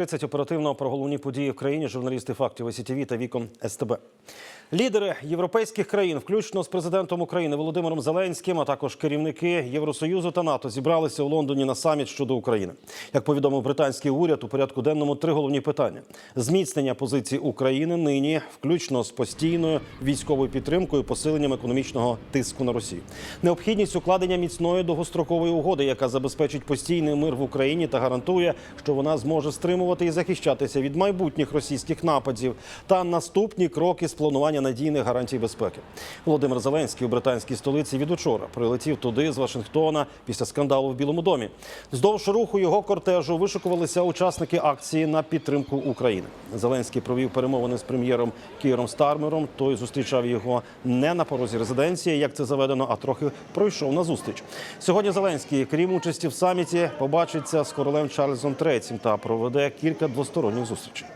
30 оперативно про головні події в країні журналісти фактів СІТВ та вікон СТБ. Лідери європейських країн, включно з президентом України Володимиром Зеленським, а також керівники Євросоюзу та НАТО, зібралися у Лондоні на саміт щодо України. Як повідомив британський уряд, у порядку денному три головні питання: зміцнення позицій України нині, включно з постійною військовою підтримкою, посиленням економічного тиску на Росію, необхідність укладення міцної довгострокової угоди, яка забезпечить постійний мир в Україні та гарантує, що вона зможе стримувати і захищатися від майбутніх російських нападів, та наступні кроки з планування надійних гарантій безпеки. Володимир Зеленський у британській столиці від учора прилетів туди з Вашингтона після скандалу в Білому домі. Вздовж руху його кортежу вишикувалися учасники акції на підтримку України. Зеленський провів перемовини з прем'єром Кіром Стармером. Той зустрічав його не на порозі резиденції, як це заведено, а трохи пройшов на зустріч. Сьогодні Зеленський, крім участі в саміті, побачиться з королем Чарльзом III та проведе кілька двосторонніх зустрічей.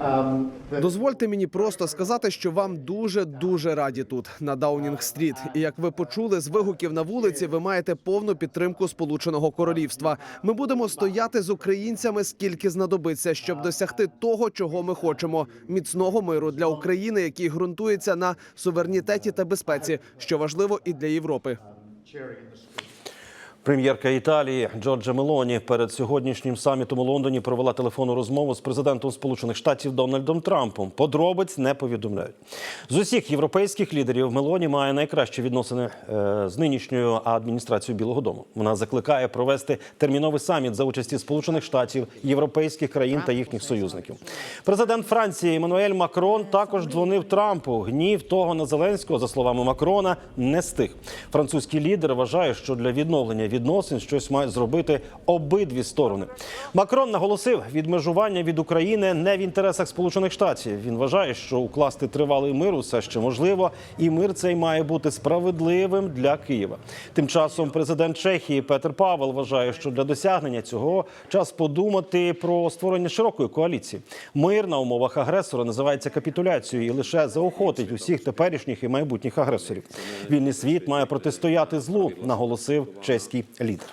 Um, Дозвольте мені просто сказати, що вам дуже дуже раді тут на Даунінг-стріт. І як ви почули з вигуків на вулиці, ви маєте повну підтримку Сполученого Королівства. Ми будемо стояти з українцями скільки знадобиться, щоб досягти того, чого ми хочемо: міцного миру для України, який ґрунтується на суверенітеті та безпеці, що важливо і для Європи. Прем'єрка Італії Джорджа Мелоні перед сьогоднішнім самітом у Лондоні провела телефонну розмову з президентом Сполучених Штатів Дональдом Трампом. Подробиць не повідомляють. З усіх європейських лідерів Мелоні має найкращі відносини е, з нинішньою адміністрацією Білого Дому. Вона закликає провести терміновий саміт за участі Сполучених Штатів, європейських країн та їхніх союзників. Президент Франції Еммануель Макрон також дзвонив Трампу. Гнів того на Зеленського, за словами Макрона, не стих. Французький лідер вважає, що для відновлення відносин щось мають зробити обидві сторони. Макрон наголосив, відмежування від України не в інтересах Сполучених Штатів. Він вважає, що укласти тривалий мир усе ще можливо, і мир цей має бути справедливим для Києва. Тим часом президент Чехії Петер Павел вважає, що для досягнення цього час подумати про створення широкої коаліції. Мир на умовах агресора називається капітуляцією і лише заохотить усіх теперішніх і майбутніх агресорів. Вільний світ має протистояти злу, наголосив чеський лідер.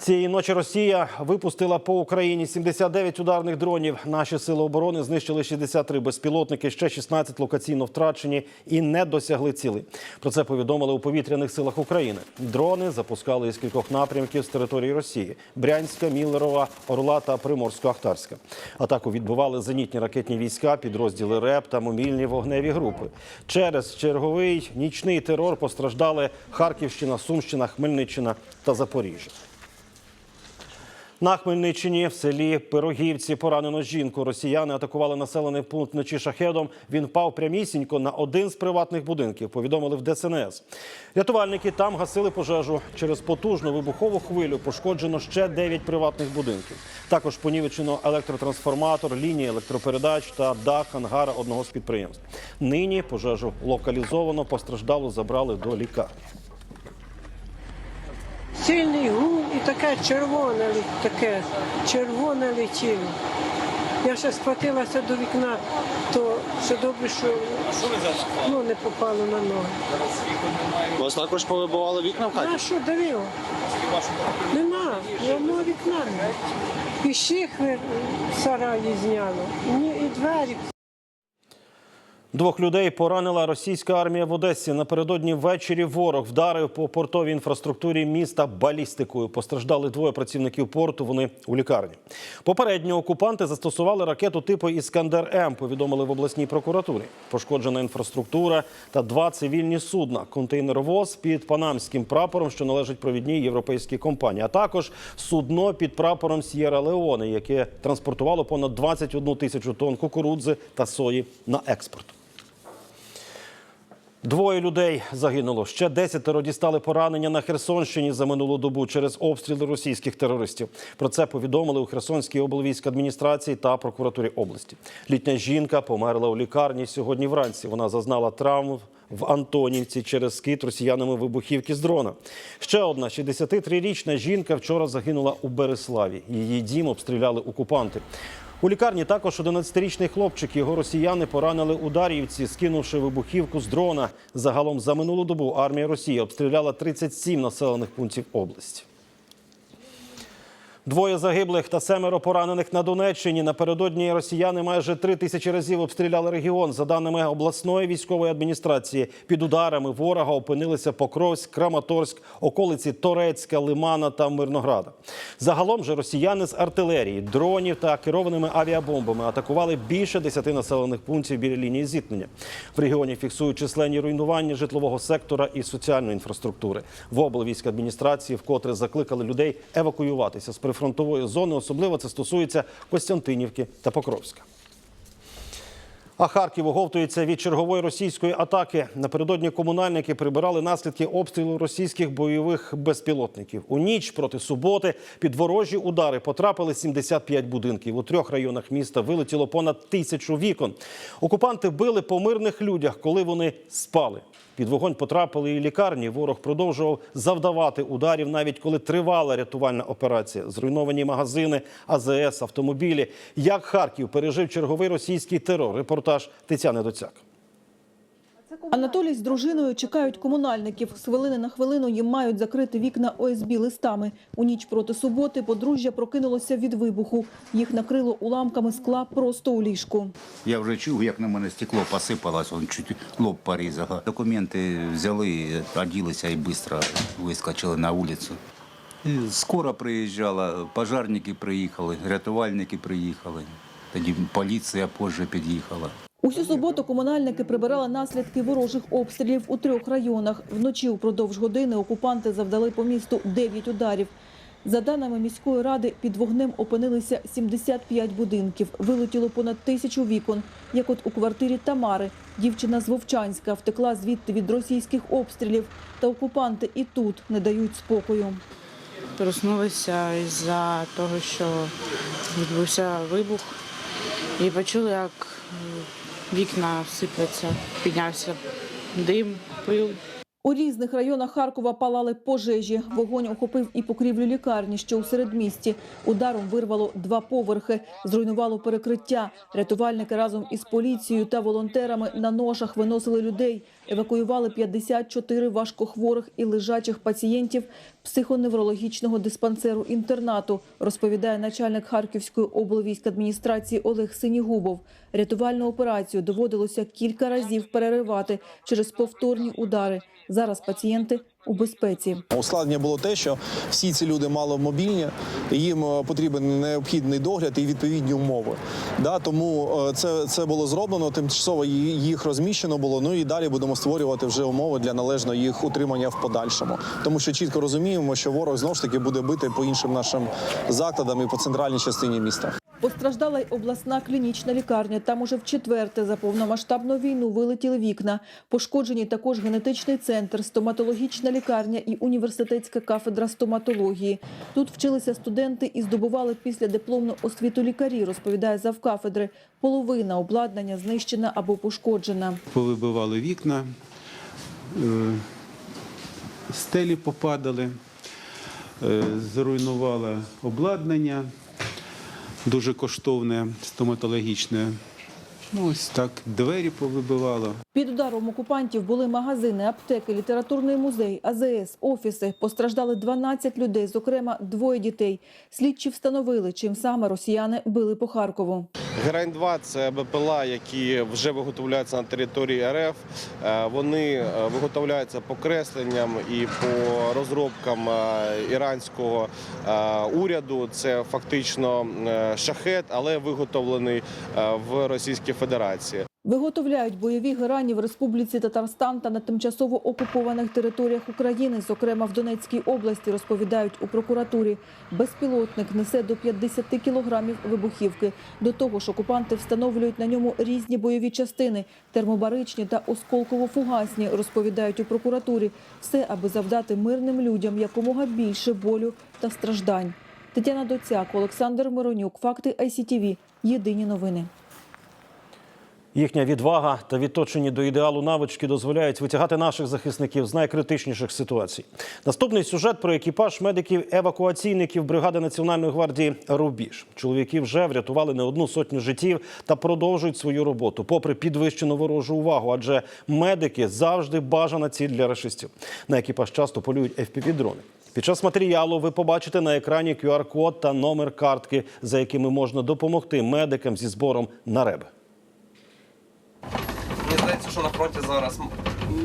Цієї ночі Росія випустила по Україні 79 ударних дронів. Наші сили оборони знищили 63 безпілотники, ще 16 локаційно втрачені і не досягли цілей. Про це повідомили у повітряних силах України. Дрони запускали із кількох напрямків з території Росії: Брянська, Міллерова, Орла та Приморсько-Ахтарська. Атаку відбивали зенітні ракетні війська, підрозділи РЕП та мобільні вогневі групи. Через черговий нічний терор постраждали Харківщина, Сумщина, Хмельниччина та Запоріжжя. На Хмельниччині в селі Пирогівці поранено жінку. Росіяни атакували населений пункт вночі шахедом. Він впав прямісінько на один з приватних будинків. Повідомили в ДСНС. Рятувальники там гасили пожежу. Через потужну вибухову хвилю пошкоджено ще 9 приватних будинків. Також понівечено електротрансформатор, лінії електропередач та дах ангара одного з підприємств. Нині пожежу локалізовано, постраждалу забрали до лікарні. Сильний гул і таке червоне, таке червоне летіло. Я ще схватилася до вікна, то все добре, що ну, не попало на ноги. У вас також повибивали вікна в хаті? А що давило? Нема, одного вікна. І шихви в сараї зняло, ні- і двері Двох людей поранила російська армія в Одесі. Напередодні ввечері ворог вдарив по портовій інфраструктурі міста балістикою. Постраждали двоє працівників порту. Вони у лікарні. Попередньо окупанти застосували ракету типу Іскандер М. Повідомили в обласній прокуратурі. Пошкоджена інфраструктура та два цивільні судна. Контейнеровоз під панамським прапором, що належить провідній європейській компанії, а також судно під прапором С'єра Леоне, яке транспортувало понад 21 тисячу тонн кукурудзи та сої на експорт. Двоє людей загинуло. Ще десятеро дістали поранення на Херсонщині за минулу добу через обстріли російських терористів. Про це повідомили у Херсонській облвійській адміністрації та прокуратурі області. Літня жінка померла у лікарні сьогодні вранці. Вона зазнала травм в Антонівці через скид росіянами вибухівки з дрона. Ще одна 63-річна жінка вчора загинула у Береславі. Її дім обстріляли окупанти. У лікарні також 11-річний хлопчик. Його росіяни поранили ударівці, скинувши вибухівку з дрона. Загалом за минулу добу армія Росії обстріляла 37 населених пунктів області. Двоє загиблих та семеро поранених на Донеччині. Напередодні росіяни майже три тисячі разів обстріляли регіон. За даними обласної військової адміністрації, під ударами ворога опинилися Покровськ, Краматорськ, околиці Торецька, Лимана та Мирнограда. Загалом же росіяни з артилерії, дронів та керованими авіабомбами атакували більше десяти населених пунктів біля лінії зіткнення. В регіоні фіксують численні руйнування житлового сектора і соціальної інфраструктури. В облвійськадміністрації вкотре закликали людей евакуюватися з прифронтової зони. Особливо це стосується Костянтинівки та Покровська. А Харків оговтується від чергової російської атаки. Напередодні комунальники прибирали наслідки обстрілу російських бойових безпілотників. У ніч проти суботи під ворожі удари потрапили 75 будинків. У трьох районах міста вилетіло понад тисячу вікон. Окупанти били по мирних людях, коли вони спали. Під вогонь потрапили і лікарні. Ворог продовжував завдавати ударів, навіть коли тривала рятувальна операція. Зруйновані магазини, АЗС, автомобілі. Як Харків пережив черговий російський терор? Репортаж Тетяни Доцяк. Анатолій з дружиною чекають комунальників. З хвилини на хвилину їм мають закрити вікна ОСБ листами. У ніч проти суботи подружжя прокинулося від вибуху. Їх накрило уламками скла просто у ліжку. Я вже чув, як на мене стекло посипалось, он чуть лоб порізало. Документи взяли, оділися і швидко вискочили на вулицю. І Скоро приїжджала, пожарники приїхали, рятувальники приїхали. Тоді поліція позже під'їхала. Усю суботу комунальники прибирали наслідки ворожих обстрілів у трьох районах. Вночі упродовж години окупанти завдали по місту 9 ударів. За даними міської ради, під вогнем опинилися 75 будинків. Вилетіло понад тисячу вікон. Як от у квартирі Тамари. Дівчина з Вовчанська втекла звідти від російських обстрілів. Та окупанти і тут не дають спокою. Проснулися із-за того, що відбувся вибух, і почули, як вікна сипляться. Піднявся дим, пил. У різних районах Харкова палали пожежі. Вогонь охопив і покрівлю лікарні, що у середмісті. Ударом вирвало два поверхи, зруйнувало перекриття. Рятувальники разом із поліцією та волонтерами на ношах виносили людей. Евакуювали 54 важкохворих і лежачих пацієнтів психоневрологічного диспансеру інтернату, розповідає начальник Харківської облвійськадміністрації Олег Синігубов. Рятувальну операцію доводилося кілька разів переривати через повторні удари. Зараз пацієнти у безпеці. Ускладнення було те, що всі ці люди маломобільні, їм е, потрібен необхідний догляд і відповідні умови. Да, тому е, це, це було зроблено, тимчасово їх розміщено було. Ну і далі будемо створювати вже умови для належного їх утримання в подальшому. Тому що чітко розуміємо, що ворог знову ж таки буде бити по іншим нашим закладам і по центральній частині міста. Постраждала й обласна клінічна лікарня. Там уже вчетверте за повномасштабну війну вилетіли вікна. Пошкоджені також генетичний центр, стоматологічна лікарня і університетська кафедра стоматології. Тут вчилися студенти і здобували після дипломну освіту лікарі, розповідає завкафедри. Половина обладнання знищена або пошкоджена. повибивали вікна, е, стелі попадали, е, зруйнувало обладнання, дуже коштовне, стоматологічне. Ну, ось так, двері повибивало. Під ударом окупантів були магазини, аптеки, літературний музей, АЗС, офіси. Постраждали 12 людей, зокрема двоє дітей. Слідчі встановили, чим саме росіяни били по Харкову. Герань-2 – це БПЛА, які вже виготовляються на території РФ. Е, Вони е, виготовляються по кресленням і по розробкам е, іранського уряду. Це фактично шахет, але виготовлений в Російській Федерації. Виготовляють бойові герані в Республіці Татарстан та на тимчасово окупованих територіях України, зокрема в Донецькій області, розповідають у прокуратурі. Безпілотник несе до 50 кілограмів вибухівки. До того ж, окупанти встановлюють на ньому різні бойові частини – термобаричні та осколково-фугасні, розповідають у прокуратурі. Все, аби завдати мирним людям якомога більше болю та страждань. Тетяна Доцяк, Олександр Миронюк. Факти ICTV. Єдині новини. Їхня відвага та відточені до ідеалу навички дозволяють витягати наших захисників з найкритичніших ситуацій. Наступний сюжет про екіпаж медиків-евакуаційників бригади Національної гвардії Рубіж. Чоловіки вже врятували не одну сотню життів та продовжують свою роботу, попри підвищену ворожу увагу, адже медики завжди бажана ціль для рашистів. На екіпаж часто полюють FPV-дрони. Під час матеріалу ви побачите на екрані QR-код та номер картки, за якими можна допомогти медикам зі збором на реби. Що на фронті зараз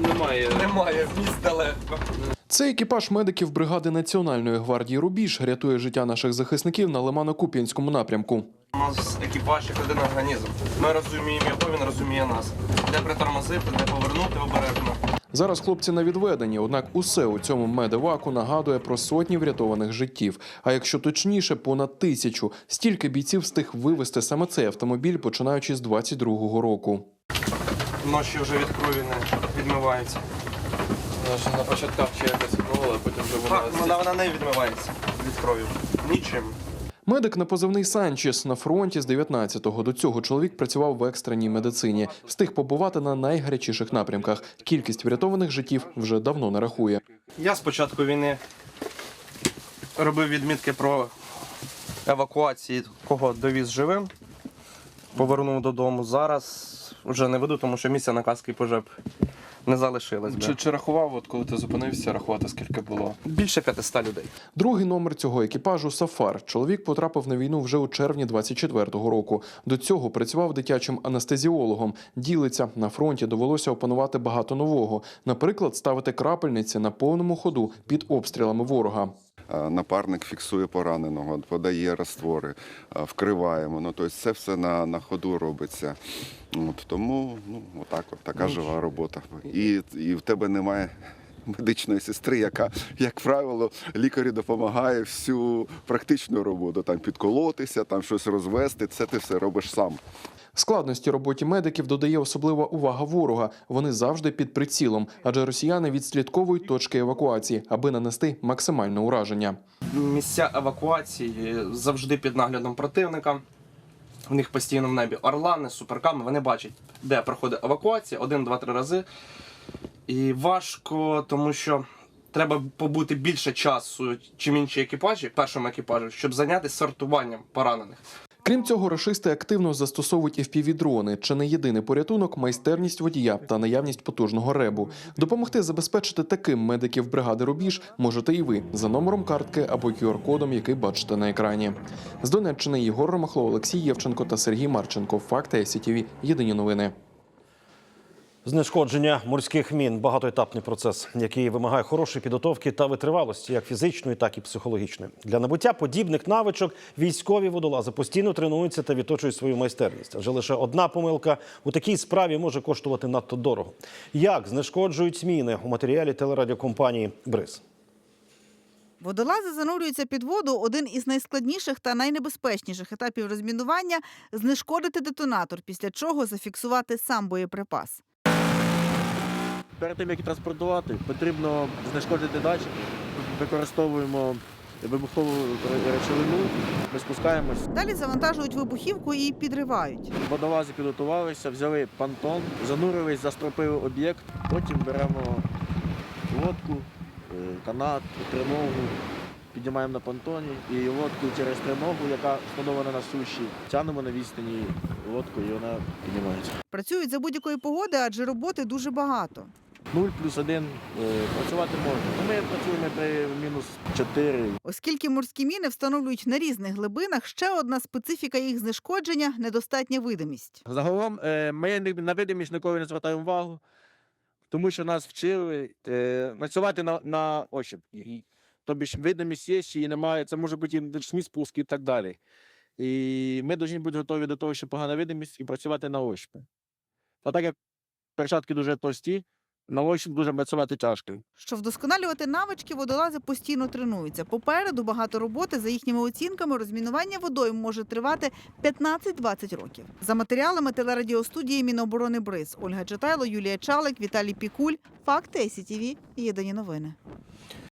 немає, немає місць далеко. Це екіпаж медиків бригади Національної гвардії Рубіж рятує життя наших захисників на Лимано-Куп'янському напрямку. У нас екіпаж як один організм. Ми розуміємо його, він розуміє нас. Де притормозити, де повернути обережно. Зараз хлопці на відведенні, однак усе у цьому медеваку нагадує про сотні врятованих життів. А якщо точніше, понад тисячу. Стільки бійців встиг вивезти саме цей автомобіль, починаючи з 22-го року. Ночі вже від крові не відмивається. Вона на початках ще якось відмовила, а потім вже Так, вона, вона не відмивається від крові. Нічим. Медик на позивний Санчес на фронті з 19-го. До цього чоловік працював в екстреній медицині. Встиг побувати на найгарячіших напрямках. Кількість врятованих життів вже давно не рахує. Я з початку війни робив відмітки про евакуації, кого довіз живим, повернув додому. Зараз вже не веду, тому що місця на каски пожеб не залишилось. Чи, чи рахував, от коли ти зупинився, рахувати скільки було? Більше 500 людей. Другий номер цього екіпажу Сафар. Чоловік потрапив на війну вже у червні 24-го року. До цього працював дитячим анестезіологом. Ділиться на фронті довелося опанувати багато нового. Наприклад, ставити крапельниці на повному ходу під обстрілами ворога. Е, Напарник фіксує пораненого, подає раствори, е, вкриваємо. Ну, тобто це все на, на ходу робиться. От, тому ну, отак, от, така жива робота. І, і в тебе немає медичної сестри, яка, як правило, лікарю допомагає всю практичну роботу. Там підколотися, там щось розвести. Це ти все робиш сам. Складності роботі медиків додає особлива увага ворога. Вони завжди під прицілом, адже росіяни відслідковують точки евакуації, аби нанести максимальне ураження. Місця евакуації завжди під наглядом противника. В них постійно в небі орлани, суперками. Вони бачать, де проходить евакуація один, два, три рази. І важко, тому що треба побути більше часу, чим інші екіпажі, першому екіпажу, щоб зайнятися сортуванням поранених. Крім цього, рашисти активно застосовують FPV-дрони. Чи не єдиний порятунок, майстерність водія та наявність потужного ребу. Допомогти забезпечити таким медиків бригади Рубіж можете і ви за номером картки або QR-кодом, який бачите на екрані. З Донеччини Єгор Ромахло, Олексій Євченко та Сергій Марченко. Факти СІТВ. Єдині новини. Знешкодження морських мін багатоетапний процес, який вимагає хорошої підготовки та витривалості, як фізичної, так і психологічної. Для набуття подібних навичок військові водолази постійно тренуються та відточують свою майстерність. Адже лише одна помилка у такій справі може коштувати надто дорого. Як знешкоджують міни у матеріалі телерадіокомпанії Бриз. Водолази занурюються під воду. Один із найскладніших та найнебезпечніших етапів розмінування знешкодити детонатор, після чого зафіксувати сам боєприпас. Перед тим як транспортувати, потрібно знешкодити датчик. Використовуємо вибухову речовину, ми спускаємось. Далі завантажують вибухівку і підривають. Водолази підготувалися, взяли понтон, занурились, застропили об'єкт, потім беремо лодку, е, канат, тримогу, піднімаємо на понтоні і лодку через тримогу, яка встановлена на суші, тягнемо на відстані лодку і вона піднімається. Працюють за будь-якої погоди, адже роботи дуже багато. 0 плюс 1 працювати можна. Ну, Ми працюємо при мінус 4. Оскільки морські міни встановлюють на різних глибинах, ще одна специфіка їх знешкодження недостатня видимість. Загалом е, ми на видимість ніколи не звертаємо увагу, тому що нас вчили е, працювати на, на ощупь. Тобто ж видимість є, чи її немає, це може бути і спуски і так далі. І ми повинні бути готові до того, що погана видимість, і працювати на ощупь. А так як перчатки дуже товсті, на дуже працювати тяжко. Щоб вдосконалювати навички, водолази постійно тренуються. Попереду багато роботи. За їхніми оцінками, розмінування водою може тривати 15-20 років. За матеріалами телерадіостудії Міноборони Бриз Ольга Читайло, Юлія Чалик, Віталій Пікуль. Факти СІТІВІ. Єдині новини.